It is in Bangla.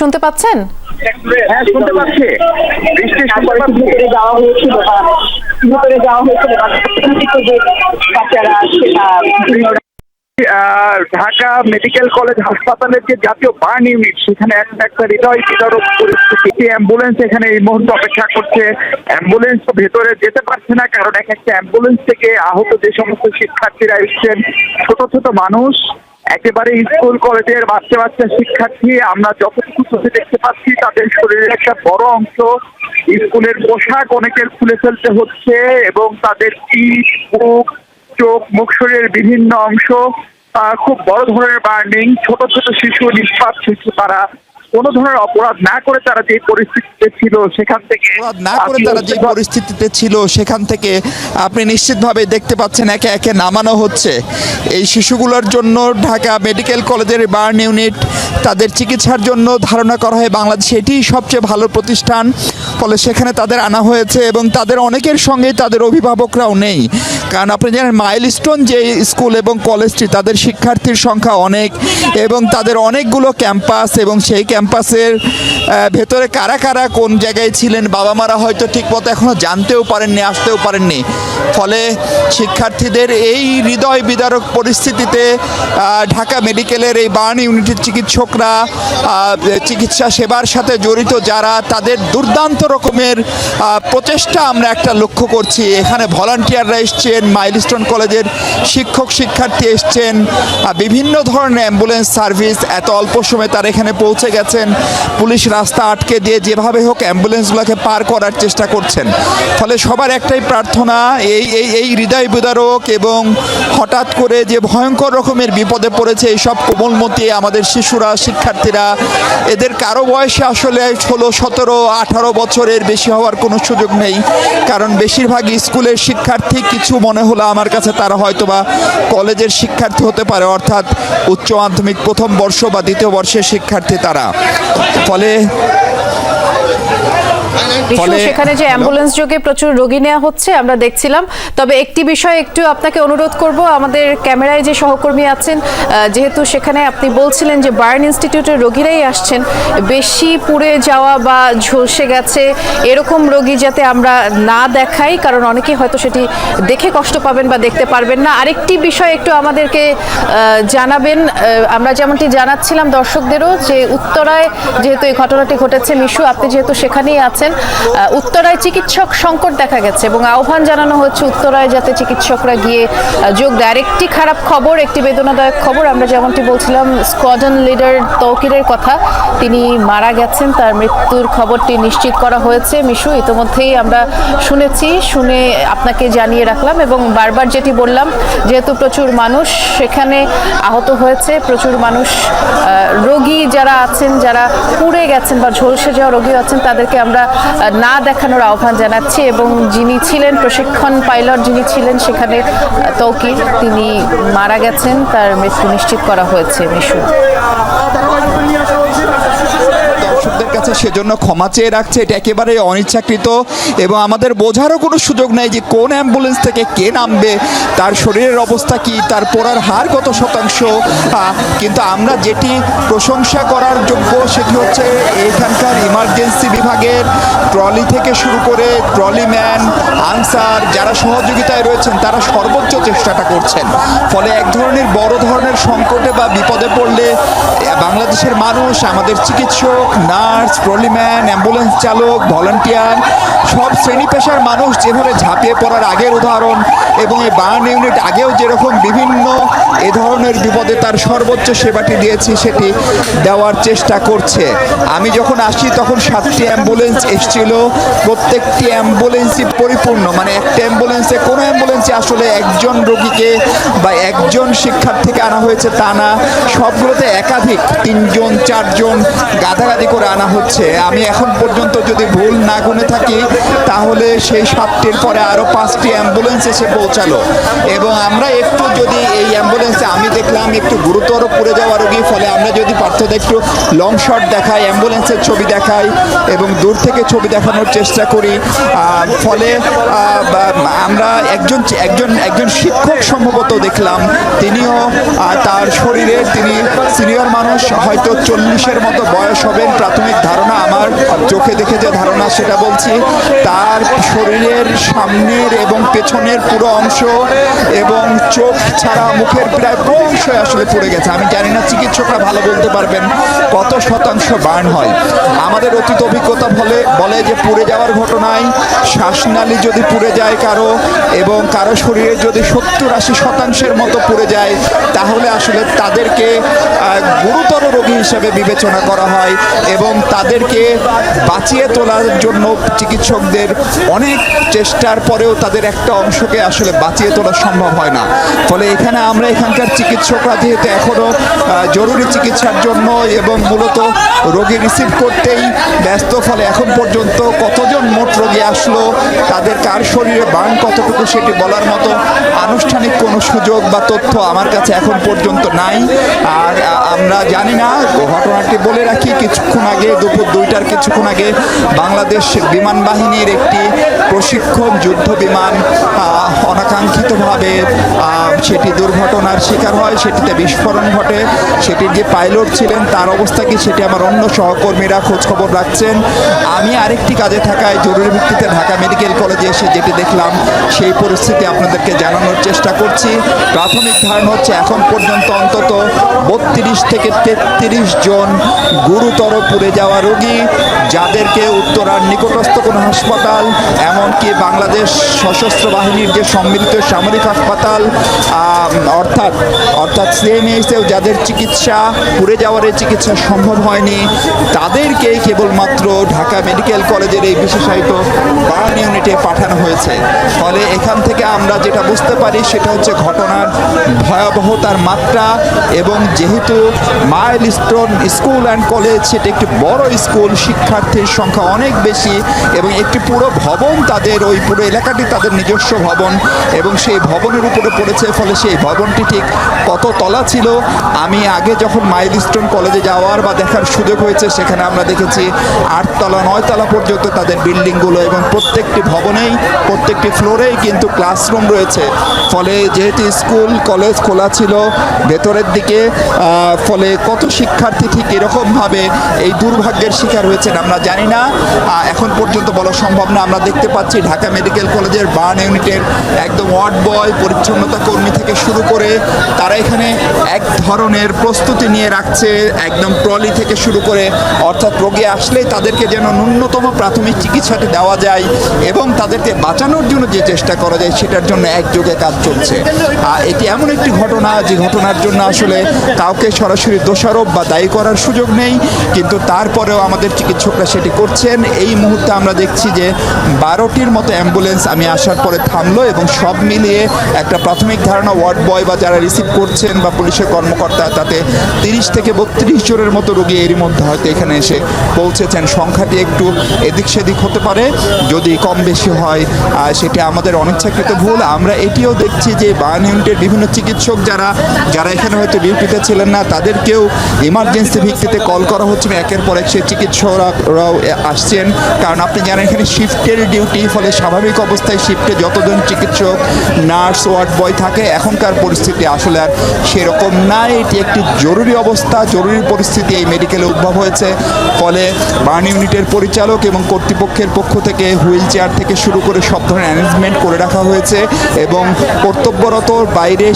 শুনতে পাচ্ছেন? হ্যাঁ শুনতে পাচ্ছি। ভিতরে যাওয়া হয়েছিল ভিতরে যাওয়া হয়েছিল বাচ্চারা ঢাকা মেডিকেল কলেজ হাসপাতালের যে জাতীয় বার্ন ইউনিট, সেখানে একটা হৃদয় বিদারক পরিস্থিতি। অ্যাম্বুলেন্স এখানে এই মুহূর্তে অপেক্ষা করছে। অ্যাম্বুলেন্স ভেতরে যেতে পারছে না, কারণ এক একটা অ্যাম্বুলেন্স থেকে আহত যে সমস্ত শিক্ষার্থীরা এসছেন, ছোট ছোট মানুষ। একেবারে স্কুল, কলেজের বাচ্চা বাচ্চা শিক্ষার্থী, আমরা যতটুকু চোখে দেখতে পাচ্ছি, তাদের শরীরের একটা বড় অংশ স্কুলের পোশাক অনেকের খুলে ফেলতে হচ্ছে এবং তাদের পিঠ, বুক, চোখ, মুখ শরীরের বিভিন্ন অংশ খুব বড় ধরনের বার্নিং। ছোট ছোট শিশু, নিষ্পাপ শিশু, তারা কোনো ধরনের অপরাধ না করে তারা যে পরিস্থিতিতে ছিল সেখান থেকে অপরাধ না করে তারা যে পরিস্থিতিতে ছিল সেখান থেকে আপনি নিশ্চিতভাবে দেখতে পাচ্ছেন একে একে নামানো হচ্ছে। এই শিশুগুলোর জন্য ঢাকা মেডিকেল কলেজের বার্ন ইউনিট তাদের চিকিৎসার জন্য ধারণা করা হয় বাংলাদেশে এটিই সবচেয়ে ভালো প্রতিষ্ঠান। ফলে সেখানে তাদের আনা হয়েছে এবং তাদের অনেকের সঙ্গেই তাদের অভিভাবকরাও নেই। কারণ আপনি জানেন মাইলস্টোন যে স্কুল এবং কলেজটি তাদের শিক্ষার্থীর সংখ্যা অনেক এবং তাদের অনেকগুলো ক্যাম্পাস এবং সেই ক্যাম্পাসের ভেতরে কারা কারা কোন জায়গায় ছিলেন, বাবা মারা হয়তো ঠিকমতো এখনও জানতেও পারেননি, আসতেও পারেননি। ফলে শিক্ষার্থীদের এই হৃদয় বিদারক পরিস্থিতিতে ঢাকা মেডিকেলের এই বার্ন ইউনিটের চিকিৎসকরা চিকিৎসা সেবার সাথে জড়িত যারা, তাদের দুর্দান্ত রকমের প্রচেষ্টা আমরা একটা লক্ষ্য করছি। এখানে ভলান্টিয়াররা এসছেন, মাইলস্টোন কলেজের শিক্ষক শিক্ষার্থী এসছেন বিভিন্ন ধরনের অ্যাম্বুলেন্স সার্ভিস, এত অল্প সময়ে তারা এখানে পৌঁছে গেছেন পুলিশ রাস্তা আটকে দিয়ে যেভাবে হোক অ্যাম্বুলেন্সগুলোকে পার করার চেষ্টা করছেন। ফলে সবার একটাই প্রার্থনা, এই এই এই হৃদয় বিদারক এবং হঠাৎ করে যে ভয়ঙ্কর রকমের বিপদে পড়েছে এইসব কোমলমতি আমাদের শিশুরা, শিক্ষার্থীরা, এদের কারও বয়সে আসলে ষোলো, সতেরো, আঠারো বছরের বেশি হওয়ার কোনো সুযোগ নেই। কারণ বেশিরভাগ স্কুলের শিক্ষার্থী কিছু মনে হলো আমার কাছে তারা হয়তোবা কলেজের শিক্ষার্থী হতে পারে। অর্থাৎ উচ্চ মাধ্যমিক প্রথম বর্ষ বা দ্বিতীয় বর্ষের শিক্ষার্থী তারা। ফলে ফলে- সেখানে যে অ্যাম্বুলেন্স যোগে প্রচুর রোগী নেওয়া হচ্ছে আমরা দেখছিলাম। তবে একটি বিষয় একটু আপনাকে অনুরোধ করব আমাদের ক্যামেরায় যে সহকর্মী আছেন যেহেতু সেখানে আপনি বলছিলেন যে বার্ন ইনস্টিটিউটের রোগীরাই আসছেন বেশি পুড়ে যাওয়া বা ঝলসে গেছে এরকম রোগী যাতে আমরা না দেখাই কারণ অনেকে হয়তো সেটি দেখে কষ্ট পাবেন বা দেখতে পারবেন না। আরেকটি বিষয় একটু আমাদেরকে জানাবেন আমরা যেমনটি জানাচ্ছিলাম দর্শকদেরও যে উত্তরায় যেহেতু এই ঘটনাটি ঘটেছে মিশু আপনি যেহেতু সেখানেই আছেন আহ, উত্তরায় চিকিৎসক সংকট দেখা গেছে এবং আহ্বান জানানো হচ্ছে উত্তরায় যাতে চিকিৎসকরা গিয়ে যোগ দেয়। আরেকটি খারাপ খবর একটি বেদনাদায়ক খবর আমরা যেমনটি বলছিলাম স্কোয়াডন লিডার তৌকিরের কথা। তিনি মারা গেছেন তার মৃত্যুর খবরটি নিশ্চিত করা হয়েছে। মিশু ইতিমধ্যেই আমরা শুনেছি শুনে আপনাকে জানিয়ে রাখলাম এবং বারবার যেটি বললাম যেহেতু প্রচুর মানুষ সেখানে আহত হয়েছে প্রচুর মানুষ রোগী যারা আছেন যারা পুড়ে গেছেন বা ঝলসে যাওয়া রোগী আছেন তাদেরকে আমরা না দেখানোর আহ্বান জানাচ্ছি এবং যিনি ছিলেন প্রশিক্ষণ পাইলট যিনি ছিলেন সেখানে তৌকির, তিনি মারা গেছেন, তার মৃত্যু নিশ্চিত করা হয়েছে মিশু দর্শকদের কাছে সেজন্য ক্ষমা চেয়ে রাখছে। এটা একেবারে অনিচ্ছাকৃত এবং আমাদের বোঝারও কোনো সুযোগ নেই যে কোন অ্যাম্বুলেন্স থেকে কে নামবে, তার শরীরের অবস্থা কি, তার পড়ার হার কত শতাংশ। কিন্তু আমরা যেটি প্রশংসা করার যোগ্য সেটি হচ্ছে এখানকার ইমার্জেন্সি বিভাগের ট্রলি থেকে শুরু করে ট্রলি ম্যান, আনসার যারা সহযোগিতায় রয়েছেন, তারা সর্বোচ্চ চেষ্টাটা করছেন। ফলে এক ধরনের বড় ধরনের সংকটে বা বিপদে পড়লে বাংলাদেশের মানুষ, আমাদের চিকিৎসক নার্স ট্রলিম্যান অ্যাম্বুলেন্স চালক, ভলান্টিয়ার, সব শ্রেণি পেশার মানুষ যেভাবে ঝাঁপিয়ে পড়ার আগের উদাহরণ এবং এই বার্ন ইউনিট আগেও যেরকম বিভিন্ন এ ধরনের বিপদে তার সর্বোচ্চ সেবাটি দিয়েছি, সেটি দেওয়ার চেষ্টা করছে। আমি যখন আসি তখন সাতটি অ্যাম্বুলেন্স এসেছিল। প্রত্যেকটি অ্যাম্বুলেন্সই পরিপূর্ণ মানে একটা অ্যাম্বুলেন্সে কোনো অ্যাম্বুলেন্সে আসলে একজন রোগীকে বা একজন শিক্ষার্থীকে আনা হয়েছে তা না। সবগুলোতে একাধিক, তিনজন, চারজন গাদাগাদি করে আনা হচ্ছে। আমি এখন পর্যন্ত যদি ভুল না গুনে থাকি, তাহলে সেই সাতটির পরে আরও পাঁচটি অ্যাম্বুলেন্স এসে পৌঁছালো। এবং আমরা একটু যদি এই অ্যাম্বুলেন্সে, আমি দেখলাম একটু গুরুতর পড়ে যাওয়া রোগী, ফলে আমরা যদি পার্থক্য একটু লং শট দেখাই, অ্যাম্বুলেন্সের ছবি দেখাই এবং দূর থেকে ছবি দেখানোর চেষ্টা করি ফলে আমরা একজন একজন একজন শিক্ষক সম্ভবত দেখলাম, তিনিও তার শরীরে তিনি সিনিয়র মানুষ, হয়তো চল্লিশের মতো বয়স হবেন প্রাথমিক ধারণা চোখে দেখে যে ধারণা সেটা বলছি, তার শরীরের সামনের এবং পেছনের পুরো অংশ এবং চোখ ছাড়া মুখের প্রায় পুরো অংশ আসলে পড়ে গেছে। আমি জানি না চিকিৎসকরা ভালো বলতে পারবেন কত শতাংশ বার্ন হয়। আমাদের অতীত অভিজ্ঞতা বলে বলে যে পুড়ে যাওয়ার ঘটনায় শ্বাসনালী যদি পুড়ে যায় কারও এবং কারও শরীরে যদি সত্তর আশি শতাংশের মতো পুড়ে যায়, তাহলে আসলে তাদেরকে গুরুতর রোগী হিসেবে বিবেচনা করা হয় এবং তাদেরকে বাঁচিয়ে তোলার জন্য চিকিৎসকদের অনেক চেষ্টার পরেও তাদের একটা অংশকে আসলে বাঁচিয়ে তোলা সম্ভব হয় না। ফলে এখানে আমরা এখানকার চিকিৎসকরা যেহেতু এখনও জরুরি চিকিৎসার জন্য এবং মূলত রোগী রিসিভ করতেই ব্যস্ত, ফলে এখন পর্যন্ত কতজন মোট রোগী আসলো, তাদের কার শরীরে বান কতটুকু সেটি বলার মতো আনুষ্ঠানিক কোনো সুযোগ বা তথ্য আমার কাছে এখন পর্যন্ত নাই। আর আমরা জানি না, ঘটনাটি বলে রাখি, কিছুক্ষণ আগে, দুপুর দুইটার কিছুক্ষণ আগে বাংলাদেশ বিমান বাহিনীর একটি প্রশিক্ষণ যুদ্ধ বিমান অনাকাঙ্ক্ষিতভাবে সেটি দুর্ঘটনার শিকার হয়, সেটিতে বিস্ফোরণ ঘটে। সেটির যে পাইলট ছিলেন, তার অবস্থা কি সেটি আমার অন্য সহকর্মীরা খোঁজখবর রাখছেন। আমি আরেকটি কাজে থাকায় জরুরি ভিত্তিতে ঢাকা মেডিকেল কলেজে এসে যেটি দেখলাম, সেই পরিস্থিতি আপনাদেরকে জানানোর চেষ্টা করছি। প্রাথমিক ধারণা হচ্ছে এখন পর্যন্ত অন্তত বত্রিশ থেকে তেত্রিশ জন গুরুতর পুড়ে যাওয়া রোগী, যাদেরকে উত্তরার নিকটস্থ কোনো হাসপাতাল, এমনকি বাংলাদেশ সশস্ত্র বাহিনীর যে সম্মিলিত সামরিক হাসপাতাল অর্থাৎ অর্থাৎ সিএমএইচেও যাদের চিকিৎসা, পুড়ে যাওয়ার চিকিৎসা সম্ভব হয়নি, তাদেরকেই কেবলমাত্র ঢাকা মেডিকেল কলেজের এই বিশেষায়িত বার্ন ইউনিটে পাঠানো হয়েছে। ফলে এখান থেকে আমরা যেটা বুঝতে পারি, সেটা হচ্ছে ঘটনার ভয়াবহতার মাত্রা এবং যেহেতু milestone school and college, সেটা একটি বড় স্কুল, শিক্ষার্থীর সংখ্যা অনেক বেশি এবং একটি পুরো ভবন তাদের, ওই পুরো এলাকাটি তাদের নিজস্ব ভবন এবং সেই ভবনের উপরে পড়েছে ফলে সেই ভবনটি ঠিক কত তলা ছিল? আমি আগে যখন মাইল স্টোন কলেজে যাওয়ার বা দেখার সুযোগ হয়েছে, সেখানে আমরা দেখেছি আটতলা নয়তলা পর্যন্ত তাদের বিল্ডিংগুলো এবং প্রত্যেকটি ভবনেই, প্রত্যেকটি ফ্লোরেই কিন্তু ক্লাসরুম রয়েছে। ফলে যেহেতু স্কুল, কলেজ খোলা ছিল, ভেতরের দিকে ফলে কত শিক্ষার্থী ঠিক এরকমভাবে এই দুর্ভাগ্যের শিকার হয়েছেন আমরা জানি না। এখন পর্যন্ত বলা সম্ভব না। আমরা দেখতে পাচ্ছি ঢাকা মেডিকেল কলেজের বার্ন ইউনিটের একদম ওয়ার্ড বয়, পরিচ্ছন্নতা কর্মী থেকে শুরু করে তারা এখানে এক ধরনের প্রস্তুতি নিয়ে রাখছে, একদম ট্রলি থেকে শুরু করে, অর্থাৎ রোগী আসলেই তাদেরকে যেন ন্যূনতম প্রাথমিক চিকিৎসাটি দেওয়া যায় এবং তাদেরকে বাঁচানোর জন্য যে চেষ্টা করা যায় সেটার জন্য একযোগে কাজ চলছে। এটি এমন একটি ঘটনা, যে ঘটনার জন্য আসলে কাউকে সরাসরি দোষারোপ বা দায়ী করার সুযোগ নেই, কিন্তু তারপরেও আমাদের চিকিৎসকরা সেটি করছেন। এই মুহূর্তে আমরা দেখছি যে বারোটির মতো অ্যাম্বুলেন্স আমি আসার পরে থামলো এবং সব মিলিয়ে একটা প্রাথমিক ধারণা ওয়ার্ড বয় বা যারা রিসিভ করছেন বা পুলিশের কর্মকর্তা, তাতে তিরিশ থেকে বত্রিশ জনের মতো রোগী এরই মধ্যে হয়তো এখানে এসে পৌঁছেছেন। সংখ্যাটি একটু এদিক সেদিক হতে পারে। যদি কম বেশি হয় সেটি আমাদের অনিচ্ছাকৃত ভুল। আমরা এটিও দেখছি যে বার্ন ইউনিটের বিভিন্ন চিকিৎসক যারা যারা এখানে হয়তো ডিউটিতে ছিলেন না, তাদেরকেও ইমার্জেন্সি ভিত্তিতে কল করা হচ্ছে একের পর এক সে চিকিৎসকরাও আসছেন। কারণ আপনি জানেন, এখানে শিফটের ডিউটি ফলে স্বাভাবিক অবস্থায় শিফটে যতজন চিকিৎসক নার্স ওয়ার্ড বয় থাকে এখনকার পরিস্থিতি আসলে আর সেরকম না এটি একটি জরুরি অবস্থা, জরুরি পরিস্থিতি এই মেডিকেলে উদ্ভব হয়েছে। ফলে বার্ন ইউনিটের পরিচালক এবং কর্তৃপক্ষের পক্ষ থেকে হুইল চেয়ার থেকে শুরু করে সব ধরনের অ্যারেঞ্জমেন্ট করে রাখা হয়েছে এবং কর্তব্যরত বাইরে